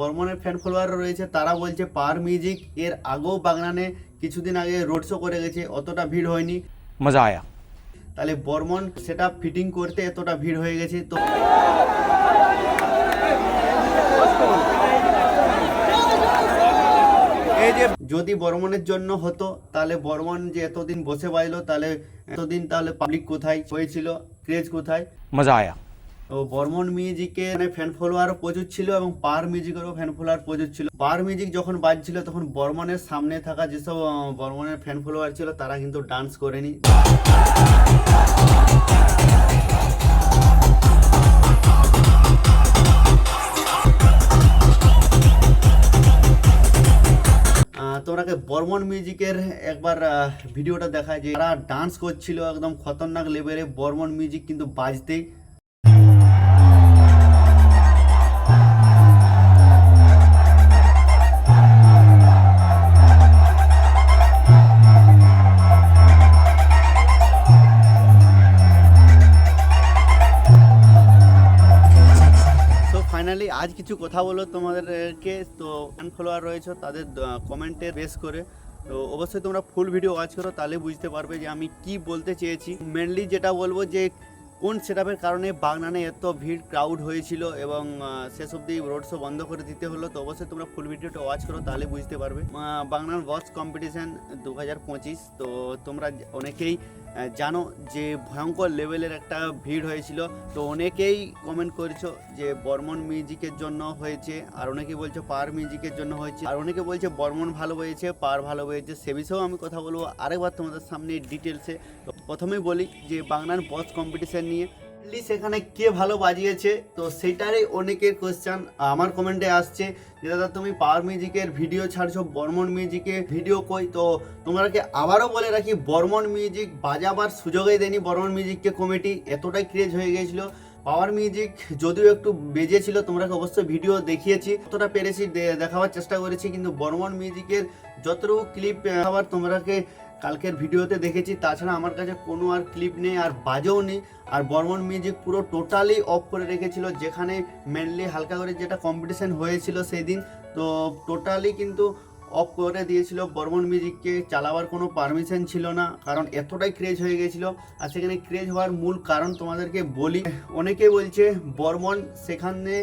বর্মনের ফ্যান ফলোয়াররা রয়েছে তারা বলছে পার মিউজিক এর আগেও বাগনানে কিছুদিন আগে রোড শো করে গেছে অতটা ভিড় হয়নি। মজা আয়া। তাহলে বর্মন সেটা ফিটিং করতে এতটা ভিড় হয়ে গেছে তো এই যে যদি বর্মনের জন্য হতো তাহলে বর্মন যে এতদিন বসে বাইলো তাহলে এতদিন তাহলে পাবলিক কোথায়? হয়েছিল ক্রেজ কোথায়? মজা আয়া। তো বর্মন মিউজিকে মানে ফ্যান ফলোয়ারও প্রচুর ছিল এবং পার মিউজিকেরও ফ্যান ফলোয়ার প্রচুর ছিল। পার মিউজিক যখন বাজছিল তখন বর্মনের সামনে থাকা যেসব বর্মনের ফ্যান ফলোয়ার ছিল তারা কিন্তু ডান্স করেনি। তোমরাকে বর্মন মিউজিকের একবার ভিডিওটা দেখায় যে তারা ডান্স করছিল একদম খতরনাক লেভেলে বর্মন মিউজিক কিন্তু বাজতেই ফাইনালি আজ কিছু কথা বলো তোমাদেরকে। তো ফ্যান ফলোয়ার রয়েছে, তাদের কমেন্টে বেস করে। তো অবশ্যই তোমরা ফুল ভিডিও ওয়াচ করো, তাহলে বুঝতে পারবে যে আমি কি বলতে চেয়েছি। মেনলি যেটা বলব যে, কোন সেটআপের কারণে বাগনানে এত ভিড় ক্রাউড হয়েছিল এবং শেষ অবধি রোড শো বন্ধ করে দিতে হলো। তো অবশ্যই তোমরা ফুল ভিডিওটা ওয়াচ করো, তাহলে বুঝতে পারবে। বাগনান বক্স কম্পিটিশন দু হাজার পঁচিশ, তো তোমরা অনেকেই জানো যে ভয়ঙ্কর লেভেলের একটা ভিড় হয়েছিল। তো অনেকেই কমেন্ট করেছ যে বর্মন মিউজিকের জন্য হয়েছে, আর অনেকে বলছে পার মিউজিকের জন্য হয়েছে, আর অনেকে বলছে বর্মন ভালো হয়েছে, পার ভালো হয়েছে, সে বিষয়েও আমি কথা বলব আরেকবার তোমাদের সামনে ডিটেলসে তো প্রথমেই বলি যে বাংলার বস কম্পিটিশান নিয়ে Mainly সেখানে কে ভালো বাজিয়েছে? তো সেটারই অনেকের কোয়েশ্চান আমার কমেন্টে আসছে যে, দাদা, তুমি পাওয়ার মিউজিকের ভিডিও ছাড়ছো, বর্মন মিউজিকে ভিডিও কই? তো তোমাকে আবারও বলে রাখি, বর্মন মিউজিক বাজাবার সুযোগই দেয়নি বর্মন মিউজিককে কমিটি এতটাই ক্রেজ হয়ে গিয়েছিল। পাওয়ার মিউজিক যদিও একটু বেজেছিল, তোমরা অবশ্যই ভিডিও দেখিয়েছি। যতটা পেরেছি দেখাবার চেষ্টা করেছি, কিন্তু বর্মন মিউজিকের যতটুকু ক্লিপ দেখাবার তোমরাকে কালকের ভিডিওতে দেখেছি, তাছাড়া আমার কাছে কোনো আর ক্লিপ নেই আর বাজেও নেই। আর বর্মন মিউজিক পুরো টোটালি অফ করে রেখেছিল, যেখানে মেনলি হালকা করে যেটা কম্পিটিশান হয়েছিল সেই দিন তো টোটালি কিন্তু অফ করে দিয়েছিল। বর্মন মিউজিককে চালাবার কোনো পারমিশন ছিল না, কারণ এতটাই ক্রেজ হয়ে গেছিল। আর সেখানে ক্রেজ হওয়ার মূল কারণ তোমাদেরকে বলি, অনেকে বলছে বর্মন সেখানে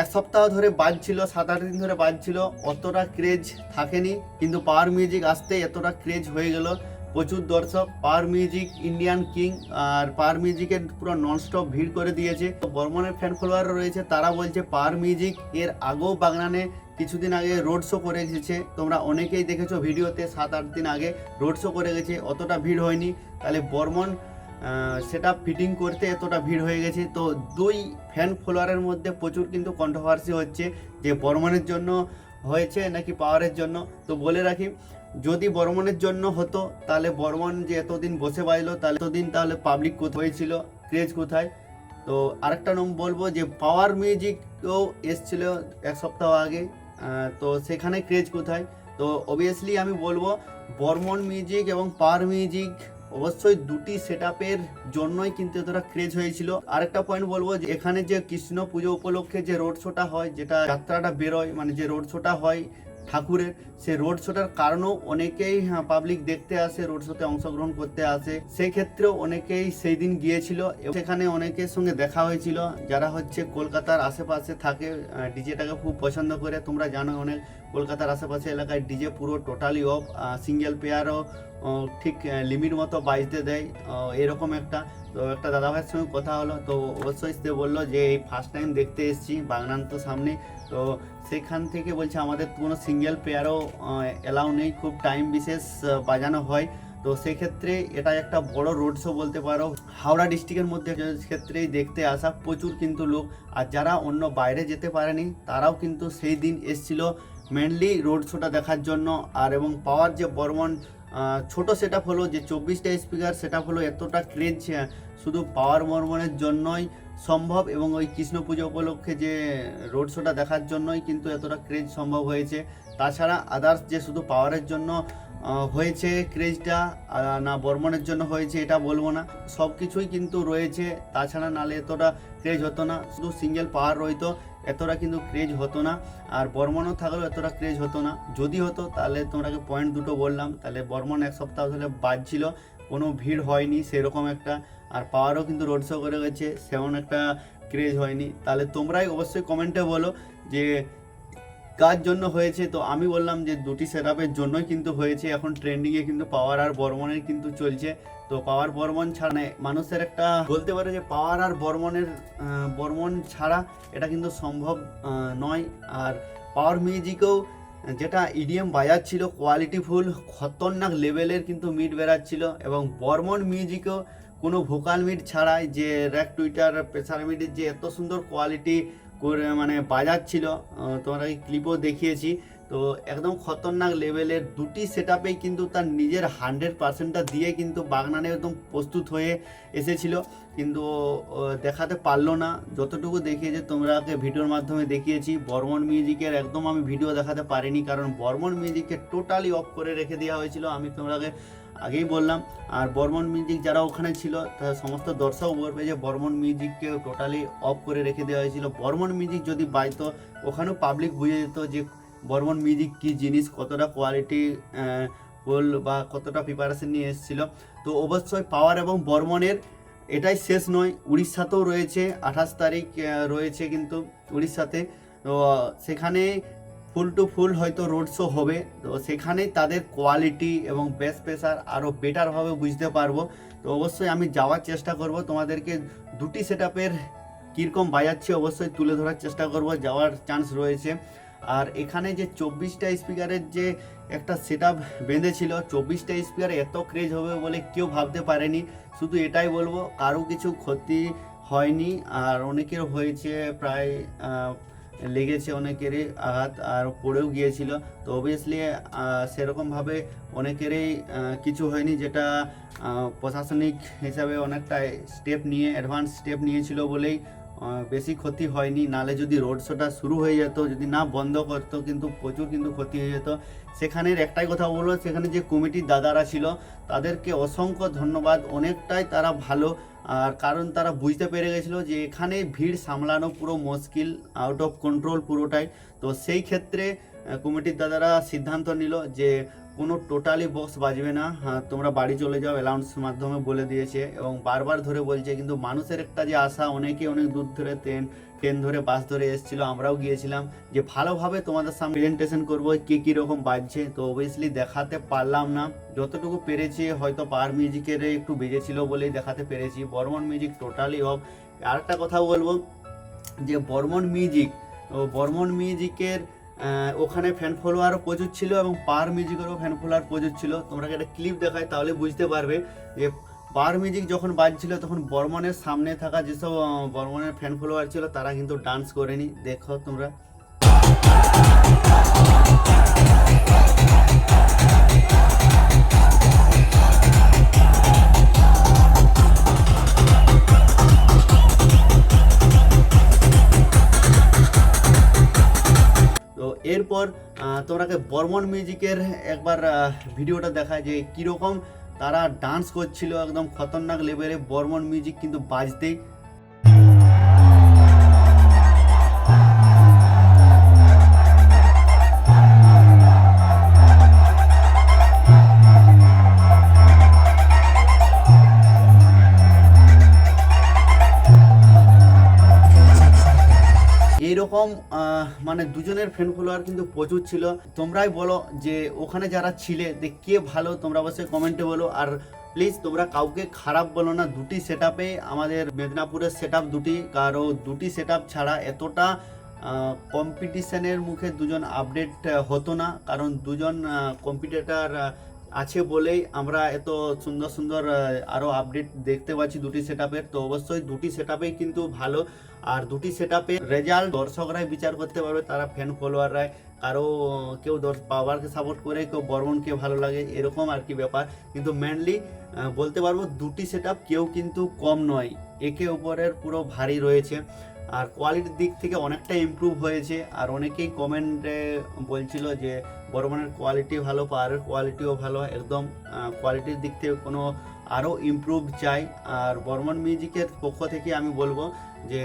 এক সপ্তাহ ধরে বাজছিল, সাত আট দিন ধরে বাজছিল, অতটা ক্রেজ থাকেনি, কিন্তু পাওয়ার মিউজিক আসতে এতটা ক্রেজ হয়ে গেল। প্রচুর দর্শক পাওয়ার মিউজিক ইন্ডিয়ান কিং আর পাওয়ার মিউজিকের পুরো ননস্টপ ভিড় করে দিয়েছে। বর্মনের ফ্যান ফলোয়ার রয়েছে, তারা বলছে পাওয়ার মিউজিক এর আগেও বাগনানে কিছুদিন আগে রোড শো করে এসেছে। তোমরা অনেকেই দেখেছ ভিডিওতে, সাত আট দিন আগে রোড শো করে গেছে, অতটা ভিড় হয়নি। তাহলে বর্মন সেটা ফিটিং করতে এতটা ভিড় হয়ে গেছে। তো দুই ফ্যান ফলোয়ারের মধ্যে প্রচুর কিন্তু কন্ট্রোভার্সি হচ্ছে, যে বর্মনের জন্য হয়েছে নাকি পাওয়ারের জন্য। তো বলে রাখি, যদি বর্মনের জন্য হতো, তাহলে বর্মন যে এতদিন বসে বাজলো তাহলে এতদিন তাহলে পাবলিক কোথায় হয়েছিল ক্রেজ কোথায়? তো আরেকটা নাম বলব, যে পাওয়ার মিউজিকও এসছিল এক সপ্তাহ আগে তো সেখানে ক্রেজ কোথায়? তো অবভিয়াসলি আমি বলব বর্মন মিউজিক এবং পাওয়ার মিউজিক অবশ্যই দুটি সেট জন্যই কিন্তু এতটা ক্রেজ হয়েছিল। আরেকটা পয়েন্ট বলব যে, এখানে যে কৃষ্ণ পুজো উপলক্ষে যে রোড শোটা হয়, যেটা যাত্রাটা বেরোয় মানে যে রোড শোটা হয় ঠাকুরের সে রোড শোটার কারণেও অনেকেই পাবলিক দেখতে আসে রোড শোতে অংশগ্রহণ করতে আসে। সেই ক্ষেত্রেও অনেকেই সেই দিন গিয়েছিল সেখানে অনেকের সঙ্গে দেখা হয়েছিল, যারা হচ্ছে কলকাতার আশেপাশে থাকে। ডিজেটাকে খুব পছন্দ করে। তোমরা জানো অনেক কলকাতার আশেপাশে এলাকায় ডিজে পুরো টোটালি অফ সিঙ্গেল পেয়ারও ঠিক লিমিট মতো বাজতে দেয় এরকম একটা, তো একটা দাদাভাইয়ের সঙ্গে কথা হলো, তো অবশ্যই সে বলল যে, এই ফার্স্ট টাইম দেখতে এসেছি, বাগনান তো সামনে। তো সেখান থেকে বলছে, আমাদের কোনো সিঙ্গেল পেয়ারও এলাও নেই, খুব টাইম বিশেষ বাজানো হয়। তো সেক্ষেত্রে এটা একটা বড় রোড শো বলতে পারো। হাওড়া ডিস্ট্রিক্টের মধ্যে ক্ষেত্রেই দেখতে আসা প্রচুর কিন্তু লোক, আর যারা অন্য বাইরে যেতে পারেনি, তারাও কিন্তু সেই দিন এসছিল মেনলি রোড শোটা দেখার জন্য। আর এবং পাওয়ার যে বর্মন ছোট সেট হলো যে চব্বিশটা স্পিকার সেট হলো এতটা ক্রেজ শুধু পাওয়ার বর্মনের জন্যই সম্ভব এবং ওই কৃষ্ণ পুজো উপলক্ষে যে রোড শোটা দেখার জন্যই কিন্তু এতটা ক্রেজ সম্ভব হয়েছে। তাছাড়া আদার্স যে শুধু পাওয়ারের জন্য হয়েছে ক্রেজটা না বর্মনের জন্য হয়েছে এটা বলব না। সব কিছুই কিন্তু রয়েছে, তাছাড়া নালে এতটা ক্রেজ হতো না, শুধু সিঙ্গেল পাওয়ার রইতো। এতটা কিন্তু ক্রেজ হতো না। আর বর্মনও থাকলেও এতটা ক্রেজ হতো না। যদি হতো, তাহলে তোমাকে পয়েন্ট দুটো বললাম। তাহলে বর্মন এক সপ্তাহ ধরে বাজছিল। কোনো ভিড় হয়নি সেরকম একটা। আর পাওয়ারও কিন্তু রোড শো করে গেছে। সেমন একটা ক্রেজ হয়নি। তাহলে তোমরাই অবশ্যই কমেন্টে বলো যে কার জন্য হয়েছে। তো আমি বললাম যে দুটি সেট জন্যই কিন্তু হয়েছে। এখন ট্রেন্ডিংয়ে কিন্তু পাওয়ার আর বর্মনের কিন্তু চলছে। তো পাওয়ার বর্মন ছাড়া মানে মানুষের একটা বলতে পারে যে পাওয়ার আর বর্মনের বর্মন ছাড়া এটা কিন্তু সম্ভব নয়। আর পাওয়ার মিউজিকেও যেটা ইডিএম বাজাচ্ছিল কোয়ালিটিফুল খতরনাক লেভেলের কিন্তু মিট বেরাচ্ছিল এবং বর্মন মিউজিকেও কোনো ভোকাল মিট ছাড়াই যে র্যাক টুইটার, প্রেসার মিটের যে এত সুন্দর কোয়ালিটি করে মানে বাজাচ্ছিল তোমরা এই ক্লিপও দেখিয়েছি। তো একদম খতরনাক লেভেলের দুটি সেট কিন্তু তার নিজের হান্ড্রেড পার্সেন্টটা দিয়ে কিন্তু বাগনানে একদম প্রস্তুত হয়ে এসেছিল। কিন্তু দেখাতে পারল না। যতটুকু দেখিয়েছে, তোমরাকে ভিডিওর মাধ্যমে দেখিয়েছি। বর্মন মিউজিকের একদম আমি ভিডিও দেখাতে পারিনি, কারণ বর্মন মিউজিককে টোটালি অফ করে রেখে দেওয়া হয়েছিল। আমি তোমরাকে আগেই বললাম, আর বর্মন মিউজিক যারা ওখানে ছিল তারা সমস্ত দর্শক বলবে যে বর্মন মিউজিককে টোটালি অফ করে রেখে দেওয়া হয়েছিল। বর্মন মিউজিক যদি বাজতো ওখানেও পাবলিক বুঝে যেত যে বর্মন মিউজিক কি জিনিস, কতটা কোয়ালিটি বল বা কতটা প্রিপারেশন নিয়ে এসেছিল? তো অবশ্যই পাওয়ার এবং বর্মনের এটাই শেষ নয়, উড়িষ্যাতেও রয়েছে, আঠাশ তারিখ রয়েছে কিন্তু উড়িষ্যাতে। তো সেখানে ফুল টু ফুল হয়তো রোড শো হবে, তো সেখানে তাদের কোয়ালিটি এবং বেস প্রেসার আরও বেটারভাবে বুঝতে পারব। তো অবশ্যই আমি যাওয়ার চেষ্টা করব, তোমাদেরকে দুটি সেট আপের কীরকম বাজাচ্ছে অবশ্যই তুলে ধরার চেষ্টা করব, যাওয়ার চান্স রয়েছে। আর এখানে যে চব্বিশটা স্পিকারের যে একটা সেট আপ বেঁধেছিল, চব্বিশটা স্পিকার এত ক্রেজ হবে বলে কেউ ভাবতে পারেনি। শুধু এটাই বলব, কারও কিছু ক্ষতি হয়নি, আর অনেকের হয়েছে, প্রায় লেগেছে অনেকেরই আঘাত, আর পড়েও গিয়েছিল। তো অবভিয়াসলি সেরকমভাবে অনেকেরই কিছু হয়নি যেটা প্রশাসনিক হিসাবে অনেকটা স্টেপ নিয়ে অ্যাডভান্স স্টেপ নিয়েছিল বলেই বেশি ক্ষতি হয়নি। নালে যদি রোড শোটা শুরু হয়ে যেত, যদি না বন্ধ করতো, কিন্তু প্রচুর কিন্তু ক্ষতি হয়ে যেত। সেখানের একটাই কথা বলব, সেখানে যে কমিটির দাদারা ছিল, তাদেরকে অসংখ্য ধন্যবাদ। অনেকটাই তারা ভালো আর কারণ তারা বুঝতে পেরে গেছিল যে এখানে ভিড় সামলানো পুরো মুশকিল আউট অফ কন্ট্রোল পুরোটাই। তো সেই ক্ষেত্রে কমিটির দাদারা সিদ্ধান্ত নিল যে কোনো টোটালি বক্স বাজবে না। হ্যাঁ, তোমরা বাড়ি চলে যাও অ্যালাউন্স মাধ্যমে বলে দিয়েছে এবং বারবার ধরে বলছে কিন্তু মানুষের একটা যে আশা অনেকে অনেক দূর ধরে ট্রেন ট্রেন ধরে, বাস ধরে এসেছিল, আমরাও গিয়েছিলাম যে ভালোভাবে তোমাদের সামনে প্রেজেন্টেশন করব, কে কী রকম বাজছে। তো অবভিয়াসলি দেখাতে পারলাম না। যতটুকু পেরেছি, হয়তো পাওয়ার মিউজিকের একটু বেজেছিল বলেই দেখাতে পেরেছি। বর্মন মিউজিক টোটালি অফ আর একটা কথা বলব, যে বর্মন মিউজিক বর্মন মিউজিকের ওখানে ফ্যান ফলোয়ারও প্রচুর ছিল এবং পাওয়ার মিউজিকেরও ফ্যান ফলোয়ার প্রচুর ছিল। তোমরা একটা ক্লিপ দেখায় তাহলে বুঝতে পারবে যে পাওয়ার মিউজিক যখন বাজছিল তখন বর্মনের সামনে থাকা যেসব বর্মনের ফ্যান ফলোয়ার ছিল তারা কিন্তু ডান্স করেনি। দেখো তোমরা। এরপর আহ, তোমরাকে বর্মন মিউজিকের একবার ভিডিওটা দেখায় যে কীরকম তারা ডান্স করছিল একদম খতরনাক লেভেলে বর্মন মিউজিক কিন্তু বাজতেই। এইরকম আহ, মানে দুজনের ফ্যান ফলোয়ার কিন্তু প্রচুর ছিল। তোমরাই বলো যে ওখানে যারা ছিলে যে কে ভালো তোমরা অবশ্যই কমেন্টে বলো। আর প্লিজ তোমরা কাউকে খারাপ বলো না দুটি সেট আমাদের মেদিনীপুরের সেট দুটি কারও দুটি সেট ছাড়া এতটা কম্পিটিশনের মুখে দুজন আপডেট হতো না। কারণ দুজন কম্পিটিটার আছে বলেই আমরা এত সুন্দর সুন্দর আরও আপডেট দেখতে পাচ্ছি দুটি সেট তো অবশ্যই দুটি সেট কিন্তু ভালো। আর দুটি সেট রেজাল্ট দর্শকরাই বিচার করতে পারবে, তারা ফ্যান ফলোয়াররাই কারও কেউ পাওয়ারকে সাপোর্ট করে, কেউ বর্মনকে ভালো লাগে, এরকম আর কি ব্যাপার। কিন্তু মেনলি বলতে পারব দুটি সেট কেউ কিন্তু কম নয়। একে ওপরের পুরো ভারী রয়েছে। আর কোয়ালিটির দিক থেকে অনেকটা ইমপ্রুভ হয়েছে। আর অনেকেই কমেন্টে বলছিল যে বর্মনের কোয়ালিটি ভালো পাওয়ারের কোয়ালিটিও ভালো, একদম কোয়ালিটির দিক থেকে কোনো আরও ইমপ্রুভ চাই। আর বর্মন মিউজিকের পক্ষ থেকে আমি বলব যে,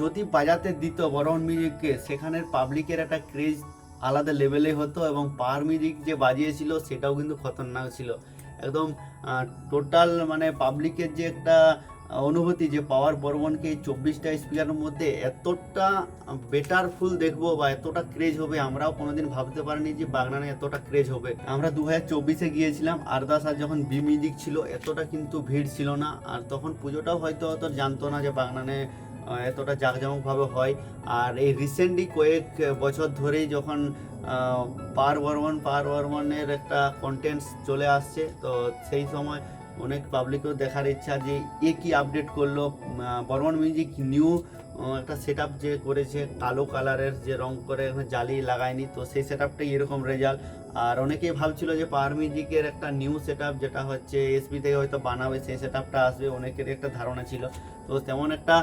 যদি বাজাতে দিত বর্মন মিউজিককে সেখানের পাবলিকের একটা ক্রেজ আলাদা লেভেলে হতো এবং পাওয়ার মিউজিক যে বাজিয়েছিল, সেটাও কিন্তু খতরনাক ছিল। একদম টোটাল মানে পাবলিকের যে একটা অনুভূতি যে পাওয়ার বর্মনকে চব্বিশটা স্পিকারের মধ্যে এতটা বেটার ফুল দেখব বা এতটা ক্রেজ হবে, আমরাও কোনোদিন ভাবতে পারিনি যে বাগনানে এতটা ক্রেজ হবে। আমরা দু হাজার চব্বিশে গিয়েছিলাম, আরদাস আর যখন বি মিউজিক ছিল, এতটা কিন্তু ভিড় ছিল না। আর তখন পুজোটাও হয়তো অত জানতো না যে বাগনানে এতটা জাঁকজমকভাবে হয়। আর এই রিসেন্টলি কয়েক বছর ধরেই যখন পার বর্মন পার বর্মনের একটা কন্টেন্টস চলে আসছে, তো সেই সময় অনেক পাবলিকও দেখার ইচ্ছা যে এ কি আপডেট করল। বর্মন মিউজিক নিউ একটা সেট যে করেছে, কালো কালারের যে রং করে জালি লাগায়নি, তো সেই সেট আপটাই এরকম রেজাল্ট আর অনেকেই ভাবছিল যে পাওয়ার মিউজিকের একটা নিউ সেট যেটা হচ্ছে এসপি থেকে হয়তো বানাবে, সেই সেট আসবে অনেকেরই একটা ধারণা ছিল। তো তেমন একটা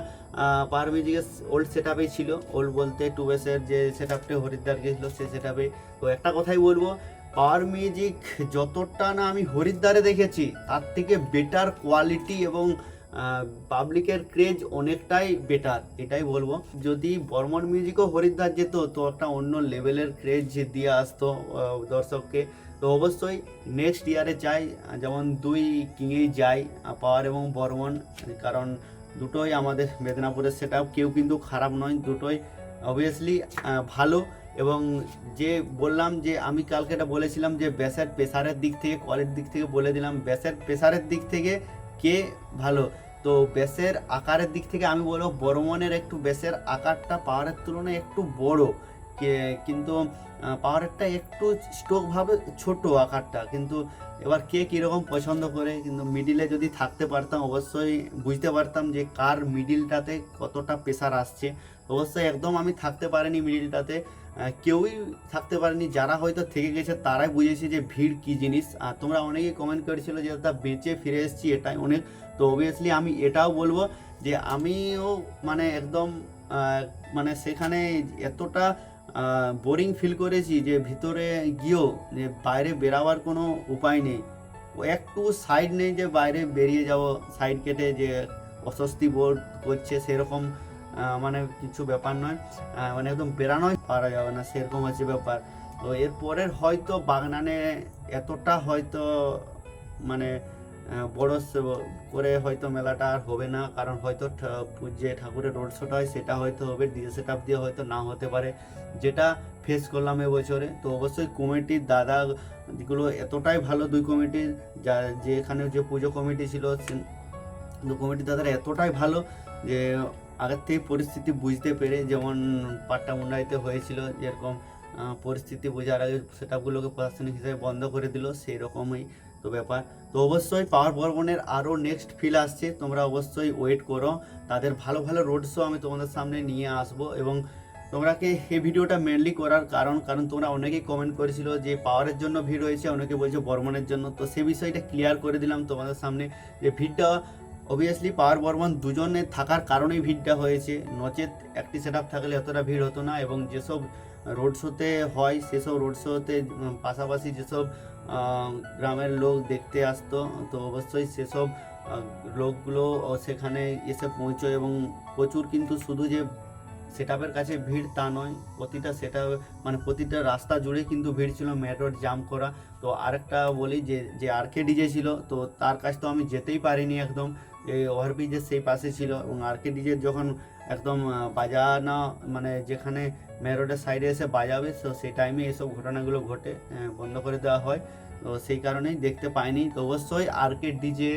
পাওয়ার মিউজিকের ওল্ড সেট ছিল। ওল্ড বলতে টু বেসের যে সেট আপটা হরিদ্বার গেছিল সেই সেট তো একটা কথাই বলব পাওয়ার মিউজিক যতটা না আমি হরিদ্বারে দেখেছি, তার থেকে বেটার কোয়ালিটি এবং পাবলিকের ক্রেজ অনেকটাই বেটার এটাই বলব। যদি বর্মন মিউজিকও হরিদ্বার যেত, তো একটা অন্য লেভেলের ক্রেজ দিয়ে আসতো দর্শককে। তো অবশ্যই নেক্সট ইয়ারে চাই, যেমন দুই কিংয়েই যাই, পাওয়ার এবং বর্মন, কারণ দুটোই আমাদের মেদিনীপুরের সেটা কেউ কিন্তু খারাপ নয়, দুটোই অবভিয়াসলি ভালো। এবং যে বললাম যে আমি কালকে এটা বলেছিলাম যে ব্যাসের প্রেসারের দিক থেকে, কলের দিক থেকে বলে দিলাম, ব্যাসের প্রেসারের দিক থেকে কে ভালো? তো ব্যাসের আকারের দিক থেকে আমি বলব বর্মনের একটু ব্যাসের আকারটা পাওয়ারের তুলনায় একটু বড়। কিন্তু পাওয়ারেরটা একটু স্টোকভাবে ছোট আকারটা। কিন্তু এবার কে কীরকম পছন্দ করে, কিন্তু মিডিলে যদি থাকতে পারতাম, অবশ্যই বুঝতে পারতাম যে কার মিডিলটাতে কতটা প্রেসার আসছে। অবশ্যই একদম আমি থাকতে পারিনি মিডিলটাতে কেউই থাকতে পারেনি। যারা হয়তো থেকে গেছে, তারাই বুঝেছে যে ভিড় কি জিনিস। আর তোমরা অনেকেই কমেন্ট করেছিল যে, তা বেঁচে ফিরে এসেছি, এটাই অনেক। তো অবভিয়াসলি আমি এটাও বলব যে, আমিও মানে একদম মানে সেখানে এতটা বোরিং ফিল করেছি যে, ভিতরে গিয়েও যে, বাইরে বেরাবার কোনো উপায় নেই। একটু সাইড নেই যে, বাইরে বেরিয়ে যাব সাইড কেটে যে, অস্বস্তি বোধ করছে সেরকম মানে কিছু ব্যাপার নয়। মানে একদম বেরানোই পারা যাবে না, সেরকম আছে ব্যাপার। তো এরপরের হয়তো বাগনানে এতটা হয়তো মানে বড় করে হয়তো মেলাটা আর হবে না। কারণ হয়তো যে ঠাকুরের রোড শোটা হয়, সেটা হয়তো হবে ডিজে সেট আপ দিয়ে হয়তো না হতে পারে। যেটা ফেস করলাম এবছরে তো অবশ্যই কমিটির দাদা যেগুলো এতটাই ভালো দুই কমিটির যা, যে এখানে যে পুজো কমিটি ছিল কমিটির দাদারা এতটাই ভালো যে আগের থেকে পরিস্থিতি বুঝতে পেরে যেমন পাট্টা মুন্ডাইতে হয়েছিল, যেরকম পরিস্থিতি বোঝার আগে সেটাগুলোকে প্রশাসনিক হিসেবে বন্ধ করে দিল, সেই রকমই তো ব্যাপার। তো অবশ্যই পাওয়ার বর্মনের আরও নেক্সট ফিল আসছে, তোমরা অবশ্যই ওয়েট করো। তাদের ভালো ভালো রোড শো আমি তোমাদের সামনে নিয়ে আসব এবং তোমরাকে এই ভিডিওটা মেনলি করার কারণ কারণ তোমরা অনেকেই কমেন্ট করেছিল যে পাওয়ারের জন্য ভিড় হয়েছে, অনেকে বলছে বর্মনের জন্য। তো সে বিষয়টা ক্লিয়ার করে দিলাম তোমাদের সামনে যে ভিড়টা অবভিয়াসলি পাওয়ার বর্মন দুজনে থাকার কারণেই ভিড়টা হয়েছে। নচেত একটি সেট থাকলে এতটা ভিড় হতো না এবং যেসব রোড শোতে হয়, সেসব রোড শোতে পাশাপাশি যেসব গ্রামের লোক দেখতে আসতো, তো অবশ্যই সেসব লোকগুলো সেখানে এসে পৌঁছয় এবং প্রচুর কিন্তু শুধু যে সেটআপের কাছে ভিড় তা নয়, প্রতিটা সেটা মানে প্রতিটা রাস্তা জুড়ে কিন্তু ভিড় ছিল রোড জাম করা। তো আরেকটা বলি যে যে আরকে ডিজে ছিল, তো তার কাছ তো আমি যেতেই পারিনি একদম। এই ওভারব্রিজের সেই পাশে ছিল এবং আরকে ডিজের যখন একদম বাজানো মানে যেখানে মেন রোডের সাইডে এসে বাজাবে, তো সেই টাইমে এসব ঘটনাগুলো ঘটে বন্ধ করে দেওয়া হয়। তো সেই কারণেই দেখতে পাইনি। তো অবশ্যই আরকে ডিজে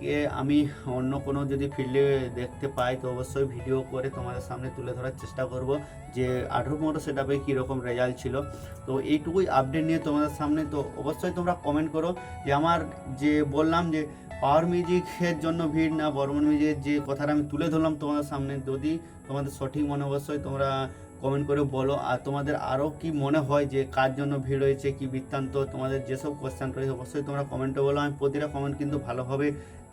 কে আমি অন্য কোনো যদি ফিল্ডে দেখতে পাই, তো অবশ্যই ভিডিও করে তোমাদের সামনে তুলে ধরার চেষ্টা করব যে আঠেরো পনেরো সেট আপে কীরকম রেজাল্ট ছিল। তো এইটুকুই আপডেট নিয়ে তোমাদের সামনে। তো অবশ্যই তোমরা কমেন্ট করো যে আমার যে বললাম যে পাওয়ার মিউজিকের জন্য ভিড় না, বর্মন মিউজিকের যে কথাটা আমি তুলে ধরলাম তোমাদের সামনে, যদি তোমাদের সঠিক মনে অবশ্যই তোমরা কমেন্ট করে বলো। আর তোমাদের আরও কি মনে হয় যে কার জন্য ভিড় হয়েছে কি বৃত্তান্ত, তোমাদের যেসব কোয়েশ্চেন রয়েছে, অবশ্যই তোমরা কমেন্টে বলো। আমি প্রতিটা কমেন্ট কিন্তু ভালোভাবে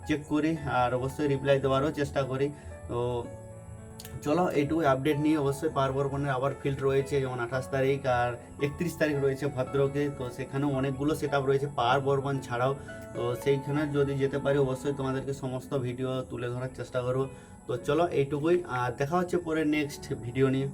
চেক করি, আর অবশ্যই রিপ্লাই দেওয়ারও চেষ্টা করি। তো চলো এইটুকু আপডেট নিয়ে অবশ্যই পার্বণের আবার ফিল্ড রয়েছে, যেমন আঠাশ তারিখ আর একত্রিশ তারিখ রয়েছে ভদ্রকে। তো সেখানেও অনেকগুলো সেট আপ রয়েছে পার ছাড়াও। তো সেইখানে যদি যেতে পারি, অবশ্যই তোমাদেরকে সমস্ত ভিডিও তুলে ধরার চেষ্টা করব। তো চলো এইটুকুই আর দেখা হচ্ছে পরে নেক্সট ভিডিও নিয়ে।